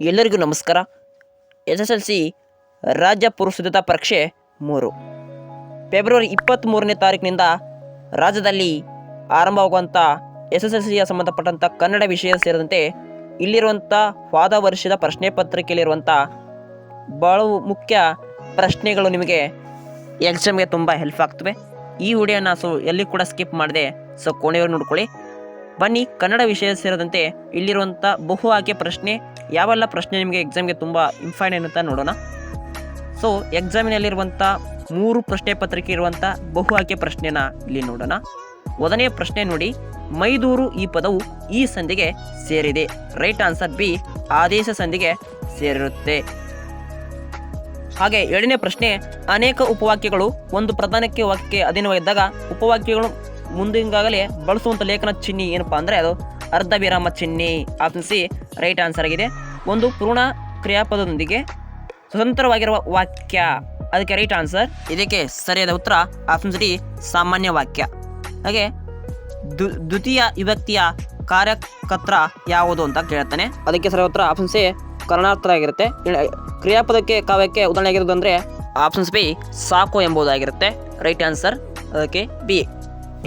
ಎಲ್ಲರಿಗೂ ನಮಸ್ಕಾರ. S S L C ರಾಜ್ಯ ಪುರುಷತಾ ಪರೀಕ್ಷೆ ಮೂರು. ಫೆಬ್ರವರಿ ಇಪ್ಪತ್ತ್ಮೂರನೇ ತಾರೀಕಿನಿಂದ ರಾಜ್ಯದಲ್ಲಿ ಆರಂಭವಾಗುವಂಥ ಎಸ್ ಎಸ್ ಎಲ್ ಸಿಯ ಸಂಬಂಧಪಟ್ಟಂಥ ಕನ್ನಡ ವಿಷಯ ಸೇರಿದಂತೆ ಇಲ್ಲಿರುವಂಥ ವಾದ ವರ್ಷದ ಪ್ರಶ್ನೆ ಪತ್ರಿಕೆಯಲ್ಲಿರುವಂಥ ಬಹಳ ಮುಖ್ಯ ಪ್ರಶ್ನೆಗಳು ನಿಮಗೆ ಎಕ್ಸಾಮ್ಗೆ ತುಂಬ ಹೆಲ್ಪ್ ಆಗ್ತವೆ. ಈ ವಿಡಿಯೋನ ಸೊ ಎಲ್ಲಿ ಕೂಡ ಸ್ಕಿಪ್ ಮಾಡಿದೆ ಸೊ ಕೊನೆಯವರು ನೋಡ್ಕೊಳ್ಳಿ. ಬನ್ನಿ, ಕನ್ನಡ ವಿಷಯ ಸೇರಿದಂತೆ ಇಲ್ಲಿರುವಂಥ ಬಹು ಆಯ್ಕೆ ಪ್ರಶ್ನೆ, ಯಾವೆಲ್ಲ ಪ್ರಶ್ನೆ ನಿಮಗೆ ಎಕ್ಸಾಮ್ಗೆ ತುಂಬ ಇಂಪಾರ್ಟೆಂಟ್ ಅಂತ ನೋಡೋಣ. ಸೊ ಎಕ್ಸಾಮಿನಲ್ಲಿರುವಂಥ ಮೂರು ಪ್ರಶ್ನೆ ಪತ್ರಿಕೆ ಇರುವಂಥ ಬಹು ಆಯ್ಕೆ ಪ್ರಶ್ನೆನ ಇಲ್ಲಿ ನೋಡೋಣ. ಮೊದಲನೇ ಪ್ರಶ್ನೆ ನೋಡಿ, ಮೈದೂರು ಈ ಪದವು ಈ ಸಂಧಿಗೆ ಸೇರಿದೆ. ರೈಟ್ ಆನ್ಸರ್ ಬಿ ಆದೇಶ ಸಂಧಿಗೆ ಸೇರಿರುತ್ತೆ. ಹಾಗೆ ಎರಡನೇ ಪ್ರಶ್ನೆ, ಅನೇಕ ಉಪವಾಕ್ಯಗಳು, ಒಂದು ಪ್ರಧಾನಕ್ಕೆ ವಾಕ್ಯಕ್ಕೆ ಅಧೀನವಾಗಿದ್ದಾಗ ಉಪವಾಕ್ಯಗಳು ಮುಂದಿಂಗಾಗಲೇ ಬಳಸುವಂಥ ಲೇಖನ ಚಿಹ್ನೆ ಏನಪ್ಪ ಅಂದರೆ ಅದು ಅರ್ಧ ವಿರಾಮ ಚಿಹ್ನೆ ಆಪ್ಷನ್ ಸಿ ರೈಟ್ ಆನ್ಸರ್ ಆಗಿದೆ. ಒಂದು ಪೂರ್ಣ ಕ್ರಿಯಾಪದದೊಂದಿಗೆ ಸ್ವತಂತ್ರವಾಗಿರುವ ವಾಕ್ಯ. ಅದಕ್ಕೆ ರೈಟ್ ಆನ್ಸರ್. ಇದಕ್ಕೆ ಸರಿಯಾದ ಉತ್ತರ ಆಪ್ಷನ್ ಡಿ ಸಾಮಾನ್ಯ ವಾಕ್ಯ. ಹಾಗೆ ದ್ವಿತೀಯ ವಿಭಕ್ತಿಯ ಕಾರ್ಯಕರ್ತ್ರ ಯಾವುದು ಅಂತ ಕೇಳ್ತಾನೆ ಅದಕ್ಕೆ ಸರಿಯಾದ ಉತ್ತರ ಆಪ್ಷನ್ ಸಿ ಕರ್ಣಾರ್ಥ ಆಗಿರುತ್ತೆ ಕ್ರಿಯಾಪದಕ್ಕೆ ಕಾವ್ಯಕ್ಕೆ ಉದಾಹರಣೆ ಆಗಿರೋದು ಅಂದರೆ ಆಪ್ಷನ್ಸ್ ಬಿ ಸಾಕು ಎಂಬುದಾಗಿರುತ್ತೆ. ರೈಟ್ ಆನ್ಸರ್ ಅದಕ್ಕೆ ಬಿ.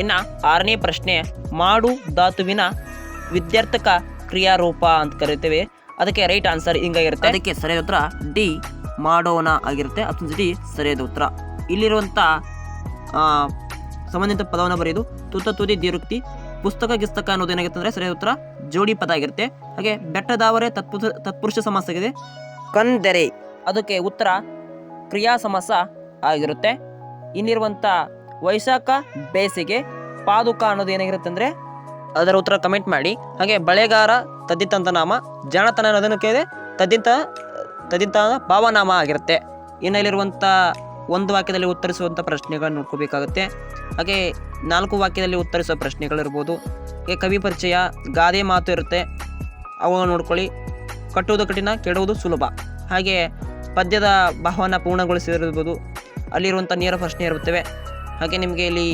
ಇನ್ನು ಆರನೇ ಪ್ರಶ್ನೆ, ಮಾಡು ಧಾತುವಿನ ವಿದ್ಯಾರ್ಥಕ ಕ್ರಿಯಾರೂಪ ಅಂತ ಕರಿತೇವೆ. ಅದಕ್ಕೆ ರೈಟ್ ಆನ್ಸರ್ ಹಿಂಗಾಗಿರುತ್ತೆ ಅದಕ್ಕೆ ಸರಿಯಾದ ಉತ್ತರ ಡಿ, ಮಾಡೋಣ ಆಗಿರುತ್ತೆ. ಅಥವಾ ಡಿ, ಸರಿಯಾದ ಉತ್ತರ. ಇಲ್ಲಿರುವಂಥ ಸಂಬಂಧಿತ ಪದವನ್ನು ಬರೆಯೋದು ತುತ್ತ ತುದಿ ದಿರುಕ್ತಿ, ಪುಸ್ತಕ ಗಿಸ್ತಕ ಅನ್ನೋದು ಏನಾಗುತ್ತೆ ಅಂದರೆ ಸರಿಯಾದ ಉತ್ತರ ಜೋಡಿ ಪದ ಆಗಿರುತ್ತೆ. ಹಾಗೆ ಬೆಟ್ಟದಾವರೆ ತತ್ಪುರುಷ ತತ್ಪುರುಷ ಸಮಾಸ ಆಗಿದೆ. ಕಂದೆರೆ, ಅದಕ್ಕೆ ಉತ್ತರ ಕ್ರಿಯಾ ಸಮಾಸ ಆಗಿರುತ್ತೆ. ಇನ್ನಿರುವಂಥ ವೈಶಾಖ ಬೇಸಿಗೆ ಪಾದುಕ ಅನ್ನೋದು ಏನಾಗಿರುತ್ತೆ ಅಂದರೆ ಅದರ ಉತ್ತರ ಕಮೆಂಟ್ ಮಾಡಿ. ಹಾಗೆ ಬಳೆಗಾರ, ತದ್ದಿತಂತ ನಾಮ, ಜಾಣತನ ಅನ್ನೋದನ್ನು ಕೇಳಿದೆ ತದ್ದಿಂತ ತದ್ದಿಂತ ಭಾವನಾಮ ಆಗಿರುತ್ತೆ. ಇನ್ನಲ್ಲಿರುವಂಥ ಒಂದು ವಾಕ್ಯದಲ್ಲಿ ಉತ್ತರಿಸುವಂಥ ಪ್ರಶ್ನೆಗಳನ್ನ ನೋಡ್ಕೋಬೇಕಾಗುತ್ತೆ ಹಾಗೆ ನಾಲ್ಕು ವಾಕ್ಯದಲ್ಲಿ ಉತ್ತರಿಸುವ ಪ್ರಶ್ನೆಗಳಿರ್ಬೋದು. ಹಾಗೆ ಕವಿ ಪರಿಚಯ, ಗಾದೆ ಮಾತು ಇರುತ್ತೆ. ಅವನ್ನು ನೋಡ್ಕೊಳ್ಳಿ. ಕಟ್ಟುವುದು ಕಠಿಣ, ಕೆಡುವುದು ಸುಲಭ. ಹಾಗೆ ಪದ್ಯದ ಭಾವನ ಪೂರ್ಣಗೊಳಿಸಿರ್ಬೋದು ಅಲ್ಲಿರುವಂಥ ನೇರ ಪ್ರಶ್ನೆ ಇರುತ್ತವೆ. ಹಾಗೆ ನಿಮಗೆ ಇಲ್ಲಿ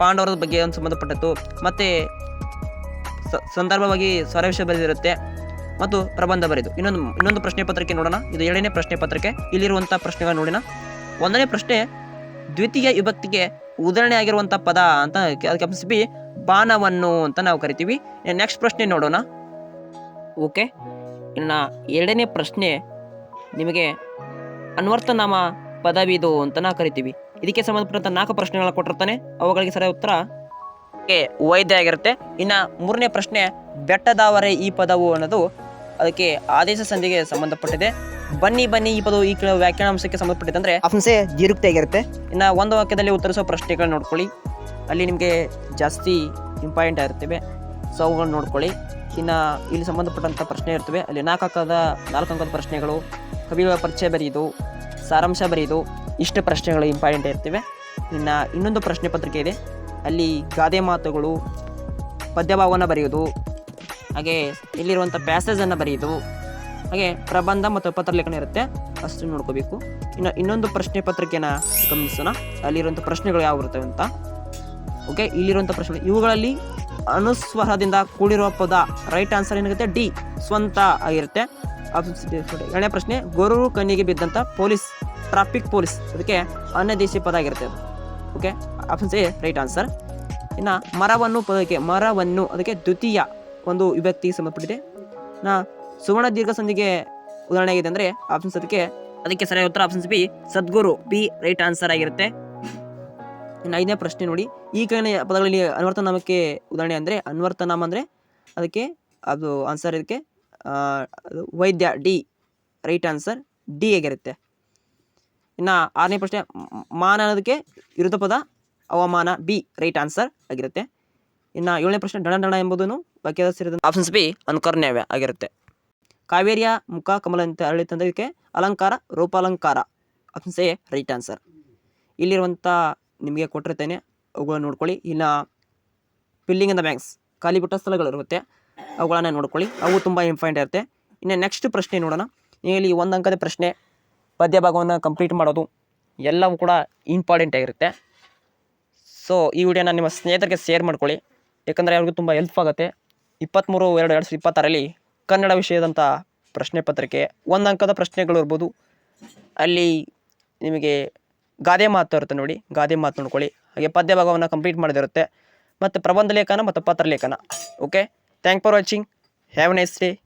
ಪಾಂಡವರ ಬಗ್ಗೆ ಒಂದು ಸಂಬಂಧಪಟ್ಟದ್ದು, ಮತ್ತು ಸಂದರ್ಭವಾಗಿ ಸ್ವರವಿಷಯ ಬರೆದಿರುತ್ತೆ, ಮತ್ತು ಪ್ರಬಂಧ ಬರೆದು. ಇನ್ನೊಂದು ಇನ್ನೊಂದು ಪ್ರಶ್ನೆ ಪತ್ರಿಕೆ ನೋಡೋಣ. ಇದು ಏಳನೇ ಪ್ರಶ್ನೆ ಪತ್ರಿಕೆ. ಇಲ್ಲಿರುವಂಥ ಪ್ರಶ್ನೆಗಳು ನೋಡೋಣ ಒಂದನೇ ಪ್ರಶ್ನೆ, ದ್ವಿತೀಯ ವಿಭಕ್ತಿಗೆ ಉದಾಹರಣೆ ಆಗಿರುವಂಥ ಪದ ಅಂತ ಅದಕ್ಕೆ ಬಿ ಬಾಣವನ್ನು ಅಂತ ನಾವು ಕರಿತೀವಿ. ನೆಕ್ಸ್ಟ್ ಪ್ರಶ್ನೆ ನೋಡೋಣ. ಓಕೆ. ಇನ್ನು ಎರಡನೇ ಪ್ರಶ್ನೆ, ನಿಮಗೆ ಅನ್ವರ್ಥನಾಮ ಪದವಿದು ಅಂತ ನಾವು ಕರಿತೀವಿ. ಇದಕ್ಕೆ ಸಂಬಂಧಪಟ್ಟಂತ ನಾಲ್ಕು ಪ್ರಶ್ನೆಗಳನ್ನ ಕೊಟ್ಟಿರ್ತಾನೆ. ಅವುಗಳಿಗೆ ಸರಿಯ ಉತ್ತರ? ವೈದ್ಯ ಆಗಿರುತ್ತೆ. ಇನ್ನು ಮೂರನೇ ಪ್ರಶ್ನೆ ಬೆಟ್ಟದಾವರೆ ಈ ಪದವು ಅನ್ನೋದು ಅದಕ್ಕೆ ಆದೇಶ ಸಂಧಿಗೆ ಸಂಬಂಧಪಟ್ಟಿದೆ. ಬನ್ನಿ ಬನ್ನಿ ಈ ಪದವು ಈ ಕೆಳ ವ್ಯಾಖ್ಯಾನಾಂಶಕ್ಕೆ ಸಂಬಂಧಪಟ್ಟಿದೆ ಅಂದರೆ ಆಪ್ಷನ್ ದೀರ್ಘತೆ ಆಗಿರುತ್ತೆ. ಇನ್ನು ಒಂದು ವಾಕ್ಯದಲ್ಲಿ ಉತ್ತರಿಸೋ ಪ್ರಶ್ನೆಗಳನ್ನ ನೋಡ್ಕೊಳ್ಳಿ. ಅಲ್ಲಿ ನಿಮಗೆ ಜಾಸ್ತಿ ಇಂಪಾರ್ಟೆಂಟ್ ಆಗಿರ್ತವೆ. ಸೊ ಅವುಗಳನ್ನ ನೋಡ್ಕೊಳ್ಳಿ. ಇನ್ನು ಇಲ್ಲಿ ಸಂಬಂಧಪಟ್ಟಂಥ ಪ್ರಶ್ನೆ ಇರ್ತವೆ. ಅಲ್ಲಿ ನಾಲ್ಕು ಅಂಕದ ನಾಲ್ಕು ಅಂಕದ ಪ್ರಶ್ನೆಗಳು. ಕವಿಗಳ ಪರಿಚಯ ಬರೆಯೋದು ಸಾರಾಂಶ ಬರೆಯೋದು ಇಷ್ಟು ಪ್ರಶ್ನೆಗಳು ಇಂಪಾರ್ಟೆಂಟ್ ಇರ್ತವೆ. ಇನ್ನು ಇನ್ನೊಂದು ಪ್ರಶ್ನೆ ಪತ್ರಿಕೆ ಇದೆ. ಅಲ್ಲಿ ಗಾದೆ ಮಾತುಗಳು, ಪದ್ಯಭಾವವನ್ನು ಬರೆಯೋದು ಹಾಗೆ ಇಲ್ಲಿರುವಂಥ ಪ್ಯಾಸೇಜನ್ನು ಬರೆಯೋದು ಹಾಗೆ ಪ್ರಬಂಧ ಮತ್ತು ಪತ್ರ ಲೇಖನ ಇರುತ್ತೆ. ಅಷ್ಟು ನೋಡ್ಕೋಬೇಕು. ಇನ್ನು ಇನ್ನೊಂದು ಪ್ರಶ್ನೆ ಪತ್ರಿಕೆನ ಗಮನಿಸೋಣ. ಅಲ್ಲಿರುವಂಥ ಪ್ರಶ್ನೆಗಳು ಯಾವ ಇರ್ತವೆ ಅಂತ. ಓಕೆ ಇಲ್ಲಿರುವಂಥ ಪ್ರಶ್ನೆಗಳು ಇವುಗಳಲ್ಲಿ ಅನುಸ್ವರದಿಂದ ಕೂಡಿರುವ ಪದ ರೈಟ್ ಆನ್ಸರ್ ಏನಾಗುತ್ತೆ? ಡಿ ಸ್ವಂತ ಆಗಿರುತ್ತೆ. ಆಪ್ಷನ್. ಎರಡನೇ ಪ್ರಶ್ನೆ ಗೊರೂರು ಕಣ್ಣಿಗೆ ಬಿದ್ದಂಥ ಪೊಲೀಸ್, ಟ್ರಾಫಿಕ್ ಪೊಲೀಸ್, ಅದಕ್ಕೆ ಅನ್ಯದೇಶೀಯ ಪದ ಆಗಿರುತ್ತೆ ಅದು. Okay option A right answer ಇನ್ನು ಮರವನ್ನು ಪದಕ್ಕೆ ಮರವನ್ನು, ಅದಕ್ಕೆ ದ್ವಿತೀಯ ಒಂದು ವಿಭಕ್ತಿಗೆ ಸಂಬಂಧಪಟ್ಟಿದೆ. ನಾ ಸುವರ್ಣ ದೀರ್ಘ ಸಂಧಿಗೆ ಉದಾಹರಣೆ ಆಗಿದೆ ಅಂದರೆ ಆಪ್ಷನ್ಸ್ ಅದಕ್ಕೆ ಅದಕ್ಕೆ ಸರಿಯಾದ ಉತ್ತರ ಆಪ್ಷನ್ಸ್ ಬಿ ಸದ್ಗುರು. ಬಿ ರೈಟ್ ಆನ್ಸರ್ ಆಗಿರುತ್ತೆ. ಇನ್ನು ಐದನೇ ಪ್ರಶ್ನೆ ನೋಡಿ. ಈ ಕೆಳಗಿನ ಪದಗಳಲ್ಲಿ ಅನ್ವರ್ಥನಾಮಕ್ಕೆ ಉದಾಹರಣೆ ಅಂದರೆ ಅನ್ವರ್ಥನಾಮ ಅಂದರೆ ಅದಕ್ಕೆ ಅದು ಆನ್ಸರ್ ಇದಕ್ಕೆ ವೈದ್ಯ ಡಿ, ರೈಟ್ ಆನ್ಸರ್ ಡಿ ಆಗಿರುತ್ತೆ ಇನ್ನು ಆರನೇ ಪ್ರಶ್ನೆ, ಮಾನ ಅನ್ನೋದಕ್ಕೆ ವಿರುದ್ಧ ಪದ, ಅವಮಾನ ಬಿ, ರೈಟ್ ಆನ್ಸರ್ ಆಗಿರುತ್ತೆ. ಇನ್ನು ಏಳನೇ ಪ್ರಶ್ನೆ ಡಣ ಡಣ ಎಂಬುದನ್ನು ವಾಕ್ಯದ ಸೇರಿದ ಆಪ್ಷನ್ಸ್ ಬಿ ಅನುಕರಣೀಯ ಆಗಿರುತ್ತೆ. ಕಾವೇರಿಯ ಮುಖ, ಕಮಲ ಅಂತ ಅರಳಿತಂದ್ರೆ ಇದಕ್ಕೆ ಅಲಂಕಾರ, ರೂಪಾಲಂಕಾರ? Options A, right answer. ಇಲ್ಲಿರುವಂಥ ನಿಮಗೆ ಕೊಟ್ಟಿರ್ತೇನೆ, ಅವುಗಳನ್ನು ನೋಡ್ಕೊಳ್ಳಿ. ಇನ್ನು ಫಿಲ್ಲಿಂಗ್ ಇನ್ ದ ಬ್ಯಾಂಕ್ಸ್ ಖಾಲಿ ಬಿಟ್ಟ ಸ್ಥಳಗಳಿರುತ್ತೆ ಅವುಗಳನ್ನು ನೋಡ್ಕೊಳ್ಳಿ. ಅವು ತುಂಬ ಇಂಪಾರ್ಟೆಂಟ್ ಇರುತ್ತೆ. ಇನ್ನು ನೆಕ್ಸ್ಟ್ ಪ್ರಶ್ನೆ ನೋಡೋಣ. ಇಲ್ಲಿ ಒಂದು ಅಂಕದ ಪ್ರಶ್ನೆ. ಪದ್ಯ ಭಾಗವನ್ನು ಕಂಪ್ಲೀಟ್ ಮಾಡೋದು ಎಲ್ಲವೂ ಕೂಡ ಇಂಪಾರ್ಟೆಂಟ್ ಆಗಿರುತ್ತೆ. ಸೊ ಈ ವಿಡಿಯೋನ ನಿಮ್ಮ ಸ್ನೇಹಿತರಿಗೆ ಶೇರ್ ಮಾಡ್ಕೊಳ್ಳಿ. ಯಾಕಂದರೆ ಅವ್ರಿಗೂ ತುಂಬ ಹೆಲ್ಪ್ ಆಗುತ್ತೆ. ಇಪ್ಪತ್ತ್ಮೂರು ಎರಡು ಎರಡು ಸಾವಿರದ ಇಪ್ಪತ್ತಾರಲ್ಲಿ ಕನ್ನಡ ವಿಷಯದಂಥ ಪ್ರಶ್ನೆ ಪತ್ರಿಕೆ. ಒಂದು ಅಂಕದ ಪ್ರಶ್ನೆಗಳು ಇರ್ಬೋದು. ಅಲ್ಲಿ ನಿಮಗೆ ಗಾದೆ ಮಾತು ಇರುತ್ತೆ ನೋಡಿ. ಗಾದೆ ಮಾತು ನೋಡ್ಕೊಳ್ಳಿ. ಹಾಗೆ ಪದ್ಯ ಭಾಗವನ್ನು ಕಂಪ್ಲೀಟ್ ಮಾಡೋದಿರುತ್ತೆ. ಮತ್ತು ಪ್ರಬಂಧ ಲೇಖನ ಮತ್ತು ಪತ್ರ ಲೇಖನ. Okay Thank for watching. Have a nice day.